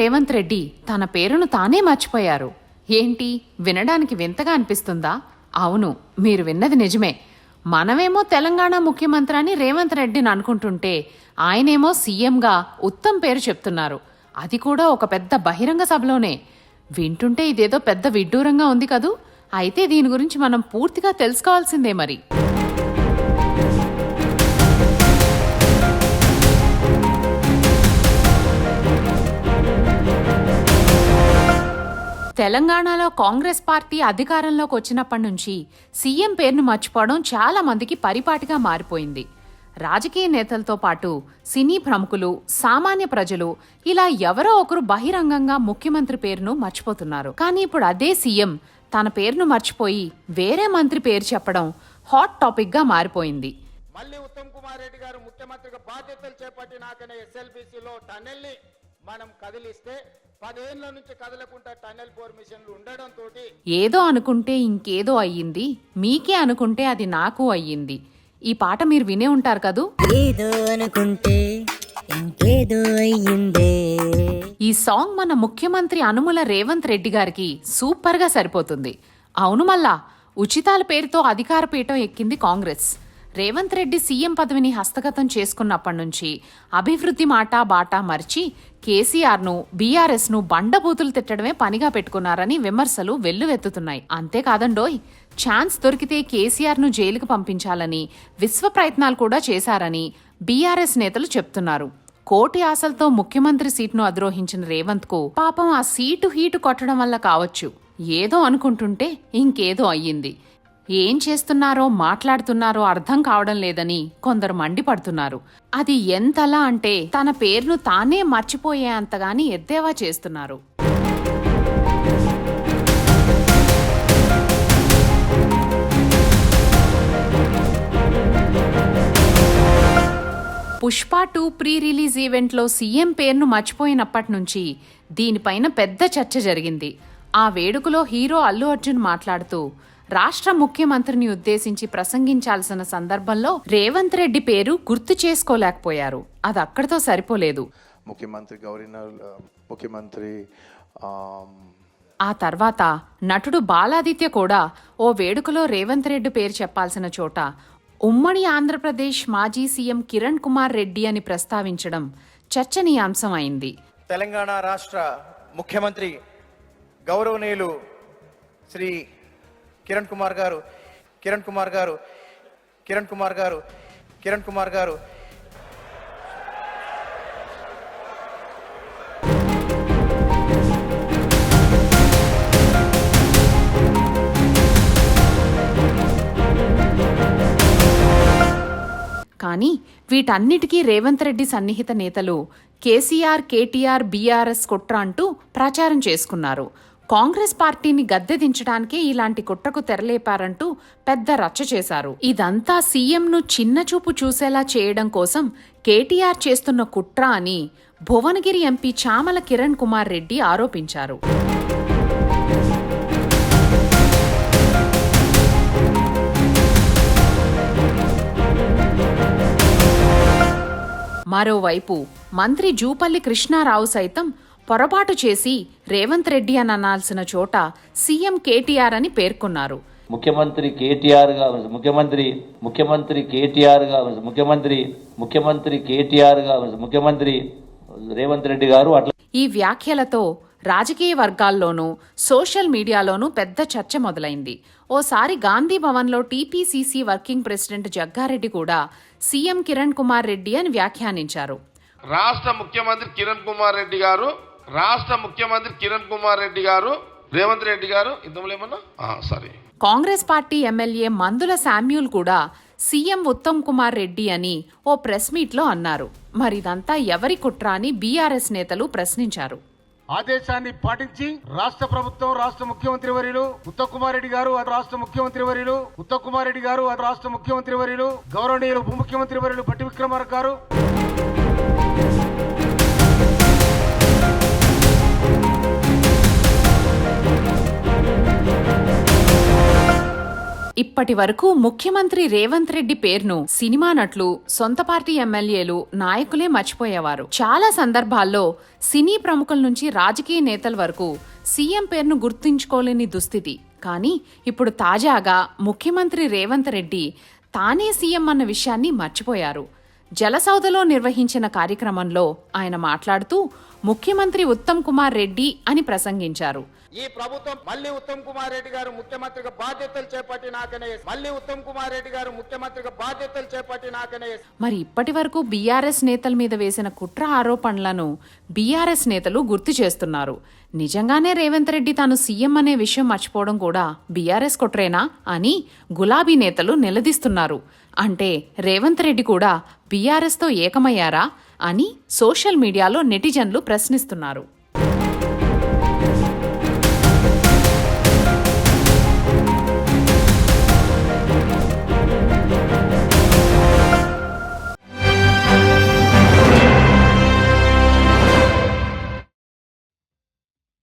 రేవంత్ రెడ్డి తన పేరును తానే మర్చిపోయారు. ఏంటి? వినడానికి వింతగా అనిపిస్తుందా? అవును మీరు విన్నది నిజమే. మనమేమో తెలంగాణ ముఖ్యమంత్రి అని రేవంత్ రెడ్డిని అనుకుంటుంటే ఆయనేమో సీఎంగా ఉత్తమ్ పేరు చెప్తున్నారు. అది కూడా ఒక పెద్ద బహిరంగ సభలోనే. వింటుంటే ఇదేదో పెద్ద విడ్డూరంగా ఉంది కదూ? అయితే దీని గురించి మనం పూర్తిగా తెలుసుకోవాల్సిందే మరి. తెలంగాణలో కాంగ్రెస్ పార్టీ అధికారంలోకి వచ్చినప్పటి నుంచి సీఎం పేరును మర్చిపోవడం చాలా మందికి పరిపాటిగా మారిపోయింది. రాజకీయ నేతలతో పాటు సినీ ప్రముఖులు సామాన్య ప్రజలు ఇలా ఎవరో ఒకరు బహిరంగంగా ముఖ్యమంత్రి పేరును మర్చిపోతున్నారు. కానీ ఇప్పుడు అదే సీఎం తన పేరును మర్చిపోయి వేరే మంత్రి పేరు చెప్పడం హాట్ టాపిక్గా మారిపోయింది. మళ్ళీ ఉత్తమ్ కుమార్ రెడ్డి గారు ముఖ్యమంత్రిగా బాధ్యతలు చేపట్టినాకనే ఎస్ఎల్బిసిలో టన్నెల్ మనం కదిలిస్తే పదేళ్ళ నుంచి కదలకుండా టన్నెల్ బోర్ మిషన్లు ఉండడంతో ఏదో అనుకుంటే ఇంకేదో అయ్యింది మీకే అనుకుంటే అది నాకు అయ్యింది. ఈ పాట మీరు వినే ఉంటారు కదూ? ఏదో అనుకుంటే ఇంకేదో అయ్యిందే. ఈ సాంగ్ మన ముఖ్యమంత్రి అనుముల రేవంత్ రెడ్డి గారికి సూపర్గా సరిపోతుంది. అవును మళ్ళా ఉచితాల పేరుతో అధికార పీఠం ఎక్కింది కాంగ్రెస్. రేవంత్ రెడ్డి సీఎం పదవిని హస్తగతం చేసుకున్నప్పటి నుంచి అభివృద్ధి మాట బాటా మర్చి కేసీఆర్ను బీఆర్ఎస్ను బండబూతులు తిట్టడమే పనిగా పెట్టుకున్నారని విమర్శలు వెల్లువెత్తుతున్నాయి. అంతేకాదండోయ్ ఛాన్స్ దొరికితే కేసీఆర్ను జైలుకు పంపించాలని విశ్వ ప్రయత్నాలు కూడా చేశారని బీఆర్ఎస్ నేతలు చెప్తున్నారు. కోటి ఆశలతో ముఖ్యమంత్రి సీట్ను అధిరోహించిన రేవంత్కు పాపం ఆ సీటు హీటు కొట్టడం వల్ల కావచ్చు. ఏదో అనుకుంటుంటే ఇంకేదో అయ్యింది. ఏం చేస్తున్నారో మాట్లాడుతున్నారో అర్థం కావడం లేదని కొందరు మండిపడుతున్నారు. అది ఎంతలా అంటే తన పేరును తానే మర్చిపోయే అంతగాని ఎద్దేవా చేస్తున్నారు. పుష్ప టూ ప్రీ రిలీజ్ ఈవెంట్లో సీఎం పేరును మర్చిపోయినప్పటి నుంచి దీనిపైన పెద్ద చర్చ జరిగింది. ఆ వేడుకలో హీరో అల్లు అర్జున్ మాట్లాడుతూ రాష్ట్ర ముఖ్యమంత్రిని ఉద్దేశించి ప్రసంగించాల్సిన సందర్భంలో రేవంత్ రెడ్డి పేరు గుర్తు చేసుకోలేకపోయారు. అది అక్కడితో సరిపోలేదు. ముఖ్యమంత్రి గవర్నర్ ఆ, ముఖ్యమంత్రి ఆ తర్వాత నటుడు బాలాదిత్య కూడా ఓ వేడుకలో రేవంత్ రెడ్డి పేరు చెప్పాల్సిన చోట ఉమ్మడి ఆంధ్రప్రదేశ్ మాజీ సీఎం కిరణ్ కుమార్ రెడ్డి అని ప్రస్తావించడం చర్చనీయాంశం అయింది తెలంగాణ రాష్ట్ర ముఖ్యమంత్రి గౌరవనీయులు శ్రీ కిరణ్ కుమార్ గారు కిరణ్ కుమార్ గారు కిరణ్ కుమార్ గారు కిరణ్ కుమార్ గారు. కానీ వీటన్నిటికీ రేవంత్ రెడ్డి సన్నిహిత నేతలు కేసీఆర్ కేటీఆర్ బీఆర్ఎస్ కుట్ర అంటూ ప్రచారం చేసుకున్నారు. కాంగ్రెస్ పార్టీని గద్దె దించడానికే ఇలాంటి కుట్రకు తెరలేపారంటూ పెద్ద రచ్చ చేశారు. ఇదంతా సీఎంను చిన్నచూపు చూసేలా చేయడం కోసం కేటీఆర్ చేస్తున్న కుట్ర అని భువనగిరి ఎంపీ చామల కిరణ్ కుమార్ రెడ్డి ఆరోపించారు. మరోవైపు మంత్రి జూపల్లి కృష్ణారావు సైతం పొరపాటు చేసి రేవంత్ రెడ్డి అని అనాల్సిన చోట సీఎం కేటీఆర్ అని పేర్కొన్నారు. ముఖ్యమంత్రి కేటీఆర్గా ముఖ్యమంత్రి ముఖ్యమంత్రి కేటీఆర్గా ముఖ్యమంత్రి ముఖ్యమంత్రి కేటీఆర్గా ముఖ్యమంత్రి రేవంత్ రెడ్డి గారు అట్లా ఈ వ్యాఖ్యలతో రాజకీయ వర్గాల్లోనూ సోషల్ మీడియాలోనూ పెద్ద చర్చ మొదలైంది. ఓసారి గాంధీ భవన్లో టీపీసీసీ వర్కింగ్ ప్రెసిడెంట్ జగ్గారెడ్డి కూడా సీఎం కిరణ్ కుమార్ రెడ్డి అని వ్యాఖ్యానించారు. రాష్ట్ర ముఖ్యమంత్రి కిరణ్ కుమార్ రెడ్డి గారు రాష్ట్ర ముఖ్యమంత్రి కిరణ్ కుమార్ రెడ్డి గారు రేవంత్ రెడ్డి గారు ఇంతలో ఏమన్నా? Sorry. Congress party MLA Mandula Samuel కూడా సీఎం ఉత్తమ్ కుమార్ రెడ్డి అని ఓ ప్రెస్ మీట్లో అన్నారు. మరిదంతా ఎవరి కుట్ర అని బీఆర్ఎస్ నేతలు ప్రశ్నించారు. ఆదేశాన్ని పాటించి రాష్ట్ర ప్రభుత్వం రాష్ట్ర ముఖ్యమంత్రి వర్యులు ఉత్తమ్ కుమార్ రెడ్డి గారు అటు రాష్ట్ర ముఖ్యమంత్రి వర్యులు ఉత్తమ్ కుమార్ రెడ్డి గారు అటు రాష్ట్ర ముఖ్యమంత్రి వర్యులు గౌరవనీయులు ఉప ముఖ్యమంత్రి వర్యులు బట్టి విక్రమార్క గారు. ఇప్పటి వరకు ముఖ్యమంత్రి రేవంత్ రెడ్డి పేరును సినిమా నటులు సొంత పార్టీ ఎమ్మెల్యేలు నాయకులే మర్చిపోయేవారు. చాలా సందర్భాల్లో సినీ ప్రముఖుల నుంచి రాజకీయ నేతల వరకు సీఎం పేరును గుర్తుంచుకోలేని దుస్థితి. కానీ ఇప్పుడు తాజాగా ముఖ్యమంత్రి రేవంత్ రెడ్డి తానే సీఎం అన్న విషయాన్ని మర్చిపోయారు. జలసౌదలో నిర్వహించిన కార్యక్రమంలో ఆయన మాట్లాడుతూ ముఖ్యమంత్రి ఉత్తమ్ కుమార్ రెడ్డి అని ప్రసంగించారు. ఈ ప్రభుత్వం మళ్ళీ ఉత్తమ్ కుమార్ రెడ్డి గారు ముఖ్యమంత్రిగా బాధ్యతలు చేపట్టినాకనే మళ్ళీ ఉత్తమ్ కుమార్ రెడ్డి గారు ముఖ్యమంత్రిగా బాధ్యతలు చేపట్టినాకనే మరి ఇప్పటి వరకు బీఆర్ఎస్ నేతల మీద వేసిన కుట్ర ఆరోపణలను బీఆర్ఎస్ నేతలు గుర్తు చేస్తున్నారు. నిజంగానే రేవంత్ రెడ్డి తాను సీఎం అనే విషయం మర్చిపోవడం కూడా బీఆర్ఎస్ కుట్రేనా అని గులాబీ నేతలు నిలదీస్తున్నారు. అంటే రేవంత్ రెడ్డి కూడా బీఆర్ఎస్తో ఏకమయ్యారా? అని సోషల్ మీడియాలో నెటిజన్లు ప్రశ్నిస్తున్నారు.